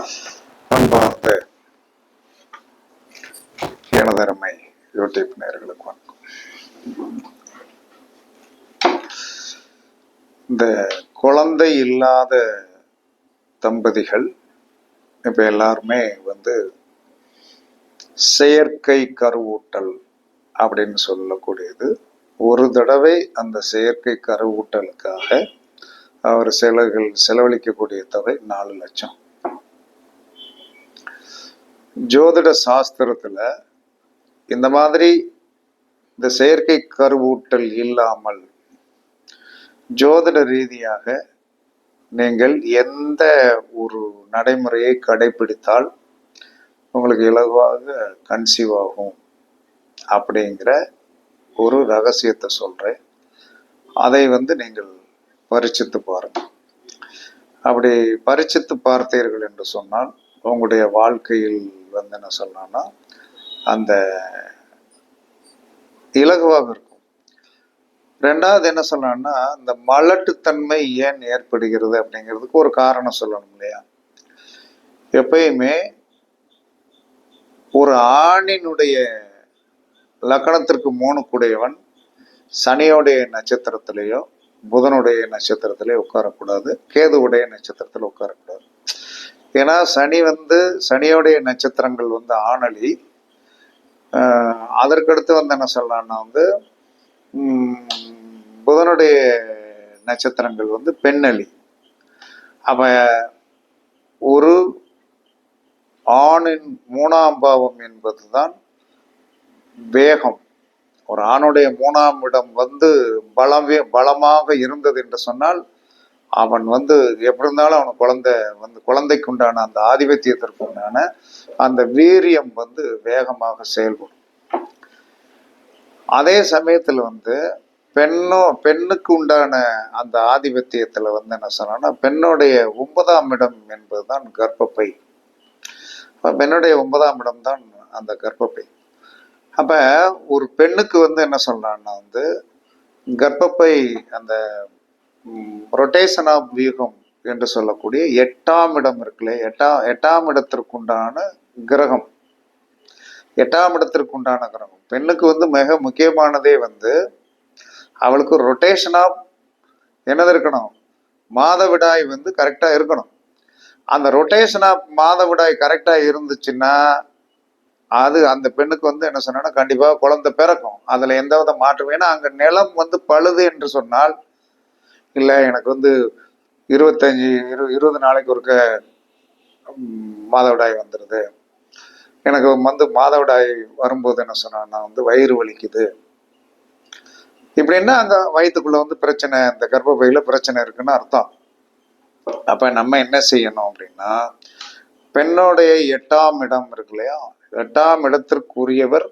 அன்பார்ந்த எனதருமை யூடியூப் நேர்களுக்கு வணக்கம். இந்த குழந்தை இல்லாத தம்பதிகள் இப்ப எல்லாருமே வந்து செயற்கை கருவூட்டல் அப்படின்னு சொல்லக்கூடியது. ஒரு தடவை அந்த செயற்கை கருவூட்டலுக்காக அவர் செலவுகள் செலவழிக்கக்கூடிய தொகை நாலு லட்சம். ஜோதிட சாஸ்திரத்தில் இந்த மாதிரி இந்த செயற்கை கருவூட்டல் இல்லாமல் ஜோதிட ரீதியாக நீங்கள் எந்த ஒரு நடைமுறையை கடைபிடித்தால் உங்களுக்கு இலகுவாக கன்சீவ் ஆகும் அப்படிங்கிற ஒரு ரகசியத்தை சொல்கிறேன் அதை வந்து நீங்கள் பரிச்சித்து பாருங்கள் அப்படி பரிச்சித்து பார்த்தீர்கள் என்று சொன்னால் உங்களுடைய வாழ்க்கையில் வந்து என்ன சொல்லணும்னா அந்த இலகுவாக இருக்கும். ரெண்டாவது என்ன சொல்லணும்னா இந்த மலட்டுத்தன்மை ஏன் ஏற்படுகிறது அப்படிங்கிறதுக்கு ஒரு காரணம் சொல்லணும் இல்லையா? எப்பயுமே ஒரு ஆணினுடைய லக்கணத்திற்கு மூணு கூடியவன் சனியோடைய நட்சத்திரத்திலேயோ புதனுடைய நட்சத்திரத்திலே உட்காரக்கூடாது கேதுவுடைய நட்சத்திரத்தில் உட்காரக்கூடாது. ஏன்னா சனி வந்து சனியோடைய நட்சத்திரங்கள் வந்து ஆணலி. அதற்கடுத்து வந்து என்ன சொல்லலாம்னா வந்து புதனுடைய நட்சத்திரங்கள் வந்து பெண்ணலி. அப்ப ஒரு ஆணின் மூணாம் பாவம் என்பதுதான் வேகம். ஒரு ஆணுடைய மூணாம் இடம் வந்து பலமே பலமாக இருந்தது என்று சொன்னால் அவன் வந்து எப்படி இருந்தாலும் அவன் குழந்தை வந்து குழந்தைக்கு உண்டான அந்த ஆதிபத்தியத்திற்கு உண்டான அந்த வீரியம் வந்து வேகமாக செயல்படும். அதே சமயத்துல வந்து பெண்ணோ பெண்ணுக்கு உண்டான அந்த ஆதிபத்தியத்துல வந்து என்ன சொன்னா பெண்ணுடைய ஒன்பதாம் இடம் என்பதுதான் கர்ப்பப்பை. இப்போ பெண்ணுடைய ஒன்பதாம் இடம் தான் அந்த கர்ப்பப்பை. அப்ப ஒரு பெண்ணுக்கு வந்து என்ன சொல்றான்னா வந்து கர்ப்பப்பை அந்த ரொட்டேஷன் ஆஃப் வியூகம் என்று சொல்லக்கூடிய எட்டாம் இடம் இருக்குல்ல எட்டாம் எட்டாம் இடத்திற்குண்டான கிரகம். எட்டாம் இடத்திற்குண்டான கிரகம். பெண்ணுக்கு வந்து மிக முக்கியமானதே வந்து அவளுக்கு ரொட்டேஷன் ஆஃப் என்னது இருக்கணும்? மாதவிடாய் வந்து கரெக்டாக இருக்கணும். அந்த ரொட்டேஷன் ஆஃப் மாதவிடாய் கரெக்டாக இருந்துச்சுன்னா அது அந்த பெண்ணுக்கு வந்து என்ன சொன்னா கண்டிப்பாக குழந்தை பிறக்கும். அதில் எந்த வித மாற்றம் ஏன்னா அங்கே நிலம் வந்து பழுது என்று சொன்னால் இல்லை எனக்கு வந்து இருபத்தஞ்சி இரு இருபது நாளைக்கு ஒருக்க மாதவிடாய் வந்துடுது எனக்கு வந்து மாதவிடாய் வரும்போது என்ன சொன்னா வந்து வயிறு வலிக்குது. இப்படின்னா அந்த வயிற்றுக்குள்ள வந்து பிரச்சனை இந்த கர்ப்பப்பையில் பிரச்சனை இருக்குன்னு அர்த்தம். அப்போ நம்ம என்ன செய்யணும் அப்படின்னா பெண்ணுடைய எட்டாம் இடம் இருக்கு இல்லையா? எட்டாம் இடத்திற்குரியவர்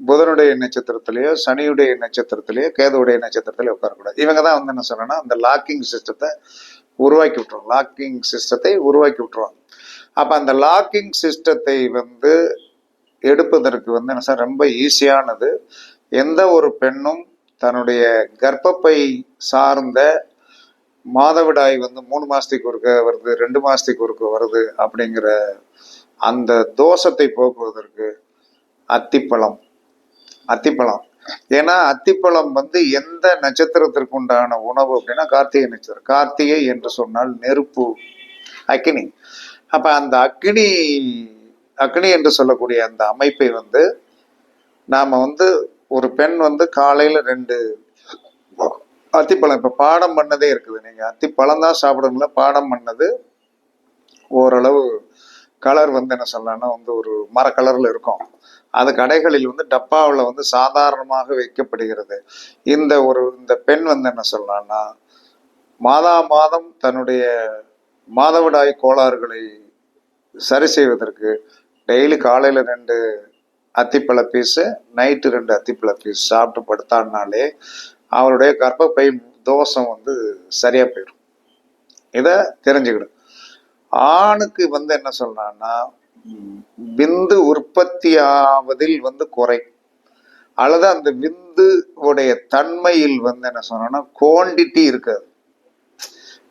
புதனுடைய நட்சத்திரத்திலேயோ சனியுடைய நட்சத்திரத்திலேயோ கேதுவுடைய நட்சத்திரத்திலேயோ உட்காரக்கூடாது. இவங்க தான் வந்து என்ன சொல்றேன்னா அந்த லாக்கிங் சிஸ்டத்தை உருவாக்கி விட்டுருவோம் லாக்கிங் சிஸ்டத்தை உருவாக்கி விட்டுருவாங்க. அப்போ அந்த லாக்கிங் சிஸ்டத்தை வந்து எடுப்பதற்கு வந்து என்ன சார் ரொம்ப ஈஸியானது எந்த ஒரு பெண்ணும் தன்னுடைய கர்ப்பப்பை சார்ந்த மாதவிடாய் வந்து மூணு மாதத்துக்கு ஒருக்க வருது ரெண்டு மாதத்துக்கு ஒருக்க வருது அப்படிங்கிற அந்த தோஷத்தை போக்குவதற்கு அத்திப்பழம் அத்திப்பழம். ஏன்னா அத்திப்பழம் வந்து எந்த நட்சத்திரத்திற்கு உண்டான உணவு அப்படின்னா கார்த்திகை நட்சத்திரம். கார்த்திகை என்று சொன்னால் நெருப்பு அக்னி. அப்ப அந்த அக்னி அக்னி என்று சொல்லக்கூடிய அந்த அமைப்பை வந்து நாம வந்து ஒரு பெண் வந்து காலையில ரெண்டு அத்திப்பழம் இப்ப பாடம் பண்ணதே இருக்குது. நீங்க அத்திப்பழம் தான் சாப்பிடுங்களா பாடம் பண்ணது ஓரளவு கலர் வந்து என்ன சொல்லலாம்னா வந்து ஒரு மர கலர்ல இருக்கும். அது கடைகளில் வந்து டப்பாவில் வந்து சாதாரணமாக வைக்கப்படுகிறது. இந்த ஒரு இந்த பெண் வந்து என்ன சொல்லலாம்னா மாதா மாதம் தன்னுடைய மாதவிடாய் கோளாறுகளை சரி செய்வதற்கு டெய்லி காலையில் ரெண்டு அத்திப்பழ பீஸு நைட்டு ரெண்டு அத்திப்பழ பீஸ் சாப்பிட்டு படுத்தான்னாலே அவருடைய கர்ப்பப்பை தோஷம் வந்து சரியாக போயிடும். இதை தெரிஞ்சுக்கிடும் ஆணுக்கு வந்து என்ன சொல்றான்னா விந்து உற்பத்தி ஆவதில் வந்து குறை. அல்லது அந்த விந்து உடைய தன்மையில் வந்து என்ன சொன்னோம்னா குவாண்டிட்டி இருக்காது.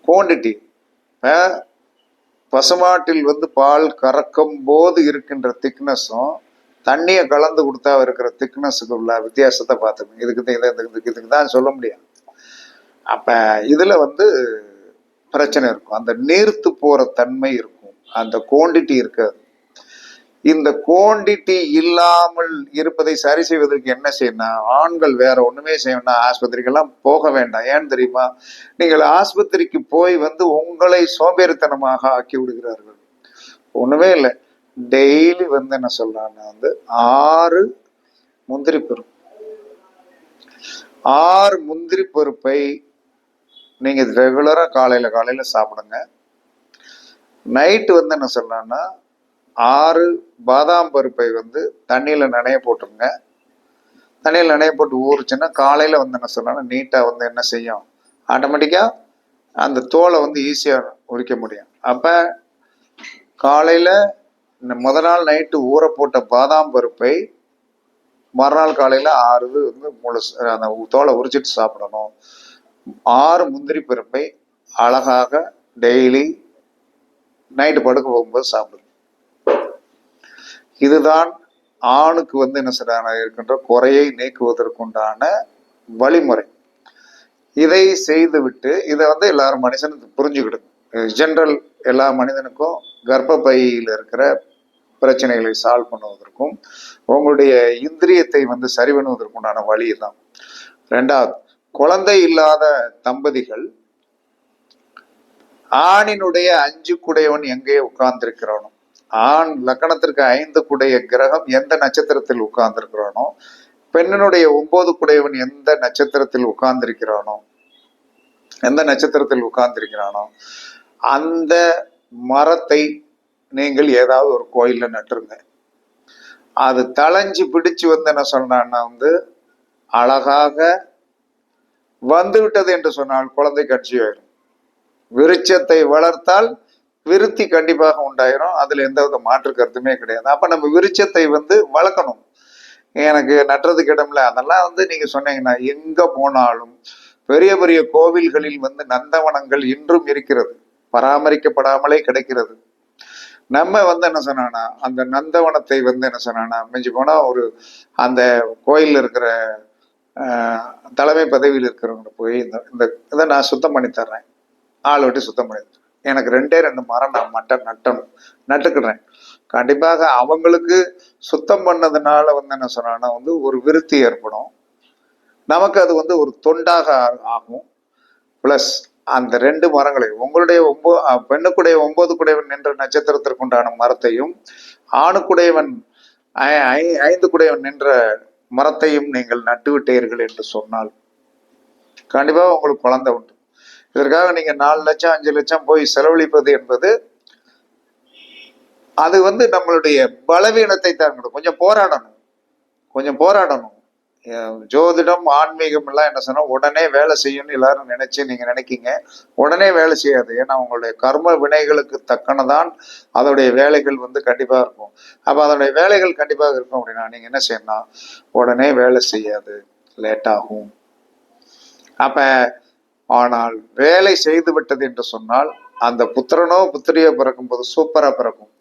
குவாண்டிட்டி பசுமாட்டில் வந்து பால் கறக்கும் போது இருக்கின்ற திக்னஸும் தண்ணியை கலந்து கொடுத்தா இருக்கிற திக்னஸுக்கு உள்ள வித்தியாசத்தை பார்த்துக்கணும். இதுக்கு இதை- இதுக்கு இதுக்கு தான் சொல்ல முடியும். அப்ப இதுல வந்து பிரச்சனை இருக்கும். அந்த நீர்த்து போற தன்மை இருக்கும். அந்த குவாண்டிட்டி இருக்காது. இந்த குவாண்டிட்டி இல்லாமல் இருப்பதை சரி செய்வதற்கு என்ன செய்யணும் ஆண்கள் வேற ஒண்ணுமே செய்யணும் ஆஸ்பத்திரிக்கெல்லாம் போக வேண்டாம். ஏன் தெரியுமா? நீங்கள் ஆஸ்பத்திரிக்கு போய் வந்து உங்களை சோம்பேறித்தனமாக ஆக்கி விடுகிறார்கள். ஒண்ணுமே இல்லை. டெய்லி வந்து என்ன சொல்றாங்கன்னா வந்து ஆறு முந்திரி பருப்பு. ஆறு முந்திரி பருப்பை நீங்க ரெகுலரா காலையில காலையில சாப்பிடுங்க. நைட்டு வந்து என்ன சொல்றாங்கன்னா ஆறு பாதாம் பருப்பை வந்து தண்ணியில் நனைய போட்டுருங்க. தண்ணியில் நனைய போட்டு ஊறுச்சுன்னா காலையில் வந்து என்ன சொல்லணும் நீட்டாக வந்து என்ன செய்யும்? ஆட்டோமேட்டிக்காக அந்த தோலை வந்து ஈஸியாக உரிக்க முடியும். அப்போ காலையில் இந்த முத நாள் நைட்டு ஊற போட்ட பாதாம் பருப்பை மறுநாள் காலையில் ஆறு இது வந்து முழுசு அந்த தோலை உரிச்சிட்டு சாப்பிடணும். ஆறு முந்திரி பருப்பை அழகாக டெய்லி நைட்டு படுக்க போகும்போது சாப்பிடுங்க. இதுதான் ஆணுக்கு வந்து என்ன செய்றாங்க? இருக்கின்ற குறையை நீக்குவதற்குண்டான வழிமுறை. இதை செய்துவிட்டு இதை வந்து எல்லாரும் மனுஷனும் புரிஞ்சுக்கிடுங்க ஜென்ரல் எல்லா மனிதனுக்கும் கர்ப்பப்பையில் இருக்கிற பிரச்சனைகளை சால்வ் பண்ணுவதற்கும் உங்களுடைய இந்திரியத்தை வந்து சரி பண்ணுவதற்குண்டான வழி தான் ரெண்டாவது குழந்தை இல்லாத தம்பதிகள் ஆணினுடைய அஞ்சு குடையவன் எங்கே உட்கார்ந்திருக்கிறானோ ஆண் லக்கணத்திற்கு ஐந்து குடைய கிரகம் எந்த நட்சத்திரத்தில் உட்கார்ந்திருக்கிறானோ பெண்ணினுடைய ஒன்பது குடையவன் எந்த நட்சத்திரத்தில் உட்கார்ந்திருக்கிறானோ எந்த நட்சத்திரத்தில் உட்கார்ந்திருக்கிறானோ அந்த மரத்தை நீங்கள் ஏதாவது ஒரு கோயில்ல நட்டுருங்க. அது தளைஞ்சு பிடிச்சு வந்து என்ன சொன்னான்னா வந்து அழகாக வந்துவிட்டது என்று சொன்னால் குழந்தை கட்சி ஆயிடும். விருட்சத்தை வளர்த்தால் விருத்தி கண்டிப்பாக உண்டாயிரும். அதுல எந்த வித மாற்று கருத்துமே கிடையாது. அப்ப நம்ம விருச்சத்தை வந்து வளர்க்கணும். எனக்கு நட்டுறதுக்கு இடம்ல அதெல்லாம் வந்து நீங்க சொன்னீங்கன்னா எங்க போனாலும் பெரிய பெரிய கோவில்களில் வந்து நந்தவனங்கள் இன்றும் இருக்கிறது. பராமரிக்கப்படாமலே கிடைக்கிறது. நம்ம வந்து என்ன சொன்னானா அந்த நந்தவனத்தை வந்து என்ன சொன்னானா மிஞ்சி போனா ஒரு அந்த கோயில்ல இருக்கிற ஆஹ், தலைமை பதவியில் இருக்கிறவங்க போய் இந்த இந்த இதை நான் சுத்தம் பண்ணி தர்றேன். ஆள் விட்டு சுத்தம் பண்ணி தரேன் எனக்கு ரெண்டே ரெண்டு மரம் நான் மட்டும் நட்டணும். நட்டுக்கிறேன். கண்டிப்பாக அவங்களுக்கு சுத்தம் பண்ணதுனால வந்து என்ன சொன்னான்னா வந்து ஒரு விருத்தி ஏற்படும். நமக்கு அது வந்து ஒரு தொண்டாக ஆகும். ப்ளஸ் அந்த ரெண்டு மரங்களை உங்களுடைய ஒம்போ பெண்ணுக்குடைய ஒன்பது குடையவன் நின்ற நட்சத்திரத்திற்குண்டான மரத்தையும் ஆணுக்குடையவன் ஐ- ஐ- ஐந்து குடையவன் நின்ற மரத்தையும் நீங்கள் நட்டுவிட்டீர்கள் என்று சொன்னால் கண்டிப்பாக உங்களுக்கு குழந்தை உண்டு. இதற்காக நீங்க நாலு லட்சம் அஞ்சு லட்சம் போய் செலவழிப்பது என்பது அது வந்து நம்மளுடைய பலவீனத்தை தான் கொஞ்சம் போராடணும். கொஞ்சம் போராடணும். ஜோதிடம் ஆன்மீகம் எல்லாம் என்ன சொன்னா உடனே வேலை செய்யணும்னு எல்லாரும் நினைச்சு நீங்க நினைக்கீங்க. உடனே வேலை செய்யாது. ஏன்னா உங்களுடைய கர்ம வினைகளுக்கு தக்கனதான் அதோடைய வேலைகள் வந்து கண்டிப்பா இருக்கும். அப்ப அதனுடைய வேலைகள் கண்டிப்பாக இருக்கும் அப்படின்னா நீங்க என்ன செய்யணும் உடனே வேலை செய்யாது. லேட் ஆகும். அப்ப ஆனால் வேலை செய்து விட்டது என்று சொன்னால் அந்த புத்திரனோ புத்திரியோ பிறக்கும் போது சூப்பரா பிறக்கும்.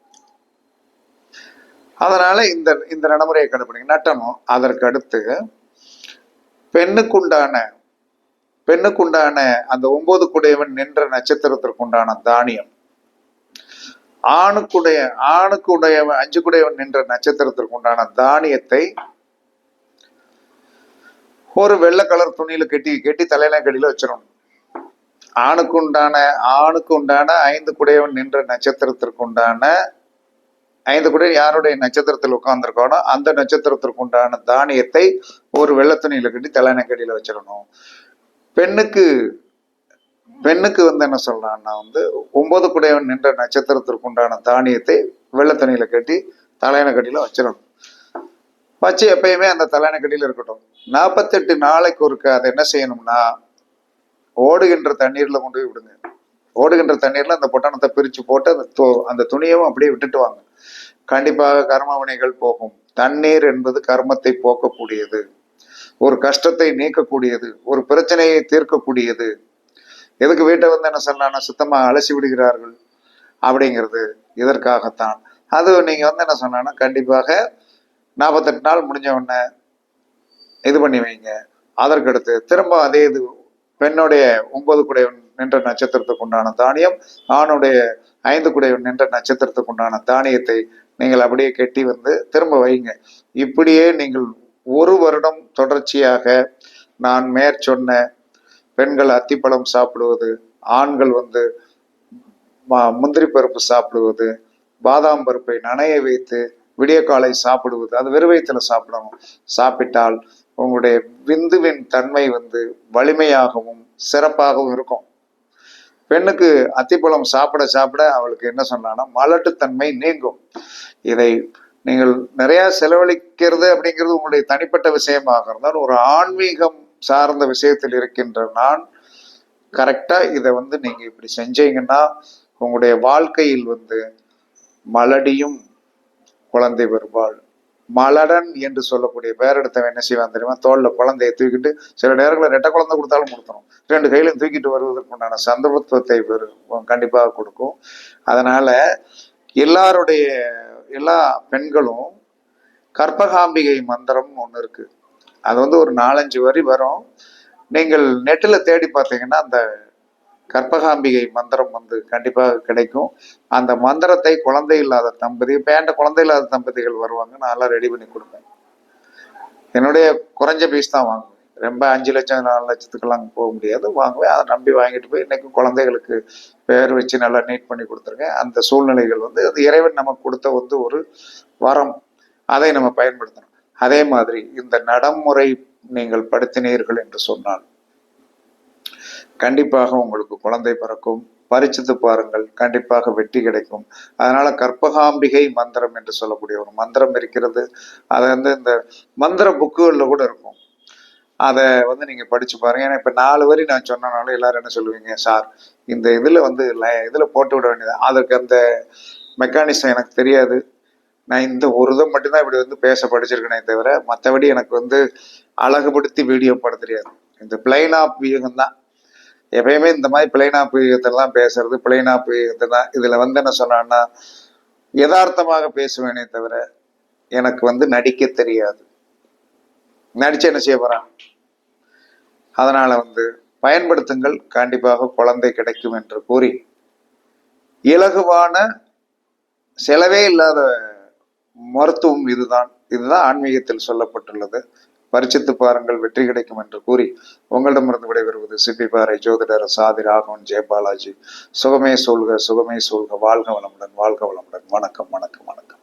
அதனால இந்த இந்த நடைமுறையை கண்டுபிடிங்க. நட்டணும் அதற்கு அடுத்து பெண்ணுக்குண்டான பெண்ணுக்குண்டான அந்த ஒன்பது குடையவன் நின்ற நட்சத்திரத்திற்குண்டான தானியம். ஆணுக்குடைய ஆணுக்குடையவன் அஞ்சு குடையவன் நின்ற நட்சத்திரத்திற்குண்டான தானியத்தை ஒரு வெள்ளை கலர் துணியில கட்டி கட்டி தலையில கடியில வச்சிடணும். ஆணுக்கு உண்டான ஆணுக்கு உண்டான ஐந்து குடையவன் நின்ற நட்சத்திரத்திற்கு உண்டான ஐந்து குடையன் யாருடைய நட்சத்திரத்தில் உட்கார்ந்துருக்கானோ அந்த நட்சத்திரத்திற்கு உண்டான தானியத்தை ஒரு வெள்ளத்துணியில கட்டி தலையில வச்சிடணும். பெண்ணுக்கு பெண்ணுக்கு வந்து என்ன சொல்றான்னா வந்து ஒன்பது குடையவன் நின்ற நட்சத்திரத்திற்கு உண்டான தானியத்தை வெள்ளத்துணியில கட்டி தலையணை வச்சிடணும். வச்சு எப்பயுமே அந்த தலையணை இருக்கட்டும். நாற்பத்தெட்டு நாளைக்கு ஒருக்க அதை என்ன செய்யணும்னா ஓடுகின்ற தண்ணீர்ல கொண்டு போய் விடுங்க. ஓடுகின்ற தண்ணீர்ல அந்த பொட்டணத்தை பிரிச்சு போட்டு அந்த து- அந்த துணியவும் அப்படியே விட்டுட்டு வாங்க. கண்டிப்பாக கர்ம வினைகள் போகும். தண்ணீர் என்பது கர்மத்தை போக்கக்கூடியது. ஒரு கஷ்டத்தை நீக்கக்கூடியது. ஒரு பிரச்சனையை தீர்க்கக்கூடியது. எதுக்கு வீட்டை வந்து என்ன சொல்லலாம்னா சுத்தமா அலசி விடுகிறார்கள் அப்படிங்கிறது இதற்காகத்தான். அது நீங்க வந்து என்ன சொன்னா கண்டிப்பாக நாற்பத்தெட்டு நாள் முடிஞ்ச உடனே இது பண்ணி வைங்க. அதற்கடுத்து திரும்ப அதே இது பெண்ணுடைய ஒன்பது குடையவன் நின்ற நட்சத்திரத்துக்கு உண்டான தானியம் ஆணுடைய ஐந்து குடையவன் நின்ற நட்சத்திரத்துக்கு உண்டான தானியத்தை நீங்கள் அப்படியே கெட்டி வந்து திரும்ப வைங்க. இப்படியே நீங்கள் ஒரு வருடம் தொடர்ச்சியாக நான் மேற்சொன்ன பெண்கள் அத்திப்பழம் சாப்பிடுவது ஆண்கள் வந்து முந்திரி பருப்பு சாப்பிடுவது பாதாம் பருப்பை நனைய வைத்து விடிய காலை சாப்பிடுவது அது வெறும் சாப்பிடணும். சாப்பிட்டால் உங்களுடைய விந்துவின் தன்மை வந்து வலிமையாகவும் சிறப்பாகவும் இருக்கும். பெண்ணுக்கு அத்திப்பழம் சாப்பிட சாப்பிட அவளுக்கு என்ன சொன்னான்னா மலட்டுத்தன்மை நீங்கும். இதை நீங்கள் நிறைய செலவழிக்கிறது அப்படிங்கிறது உங்களுடைய தனிப்பட்ட விஷயமாக இருந்தால் ஒரு ஆன்மீகம் சார்ந்த விஷயத்தில் இருக்கின்ற நான் கரெக்டா இதை வந்து நீங்க இப்படி செஞ்சீங்கன்னா உங்களுடைய வாழ்க்கையில் வந்து மலடியும் குழந்தை வருவாள் மலடன் என்று சொல்லக்கூடிய பேரெடுத்தவன் என்ன செய்வான் தெரியுமா? தோல்ல குழந்தையை தூக்கிட்டு சில நேரங்களில் ரெட்டை குழந்தை கொடுத்தாலும் கொடுத்துரும். ரெண்டு கையிலும் தூக்கிட்டு வருவதற்குண்டான சந்தர்ப்பத்துவத்தை கண்டிப்பாக கொடுக்கும். அதனால எல்லாருடைய எல்லா பெண்களும் கற்பகாம்பிகை மந்திரம் ஒன்று இருக்கு. அது வந்து ஒரு நாலஞ்சு வரி வரும். நீங்கள் நெட்டில் தேடி பார்த்தீங்கன்னா அந்த கற்பகாம்பிகை மந்திரம் வந்து கண்டிப்பாக கிடைக்கும். அந்த மந்திரத்தை குழந்தை இல்லாத தம்பதி இப்போ என்கிட்ட குழந்தை இல்லாத தம்பதிகள் வருவாங்க நான் எல்லாம் ரெடி பண்ணி கொடுப்பேன். என்னுடைய குறைஞ்ச பீஸ் தான் வாங்குவேன். ரொம்ப அஞ்சு லட்சம் நாலு லட்சத்துக்கெல்லாம் போக முடியாது. வாங்குவேன் அதை நம்பி வாங்கிட்டு போய் இன்றைக்கும் குழந்தைகளுக்கு பேர் வச்சு நல்லா நீட் பண்ணி கொடுத்துருக்கேன். அந்த சூழ்நிலைகள் வந்து அது இறைவன் நமக்கு கொடுத்த வந்து ஒரு வரம். அதை நம்ம பயன்படுத்தணும். அதே மாதிரி இந்த நடைமுறை நீங்கள் படுத்தினீர்கள் என்று சொன்னால் கண்டிப்பாக உங்களுக்கு குழந்தை பிறக்கும். பரிச்சித்து பாருங்கள். கண்டிப்பாக வெற்றி கிடைக்கும். அதனால கற்பகாம்பிகை மந்திரம் என்று சொல்லக்கூடிய ஒரு மந்திரம் இருக்கிறது. அது வந்து இந்த மந்திர புக்குகளில் கூட இருக்கும். அதை வந்து நீங்கள் படித்து பாருங்கள் ஏன்னா இப்போ நாலு வரி நான் சொன்னனால எல்லாரும் என்ன சொல்லுவீங்க? சார் இந்த இதில் வந்து ல- இதில் போட்டு விட வேண்டியது? அதுக்கு அந்த மெக்கானிசம் எனக்கு தெரியாது. நான் இந்த ஒரு இதை மட்டும்தான் இப்படி வந்து பேச படிச்சிருக்கேனே தவிர மற்றபடி எனக்கு வந்து அழகுபடுத்தி வீடியோ போட தெரியாது. இந்த பிளைன் ஆஃப் வியூகம் தான் எப்பயுமே இந்த மாதிரி பிளைனா ஆஃப் பேசுறது பிளைனா ஆஃப் தான் இதுல வந்து என்ன சொன்னான்னா யதார்த்தமாக பேசுவேனே தவிர எனக்கு வந்து நடிக்க தெரியாது. நடிச்சு என்ன செய்ய போறான்? அதனால வந்து பயன்படுத்துங்கள் கண்டிப்பாக குழந்தை கிடைக்கும் என்று கூறி இலகுவான செலவே இல்லாத மருத்துவம் இதுதான். இதுதான் ஆன்மீகத்தில் சொல்லப்பட்டுள்ளது. பரிச்சித்து பாருங்கள் வெற்றி கிடைக்கும் என்று கூறி உங்களிடமிருந்து விடைபெறுவது சிப்பி பாறை ஜோதிடர் சாதி ராகவன் ஜெயபாலாஜி சுகமே சொல்க சுகமே சொல்க வாழ்க வளமுடன் வாழ்க வளமுடன். வணக்கம் வணக்கம் வணக்கம்.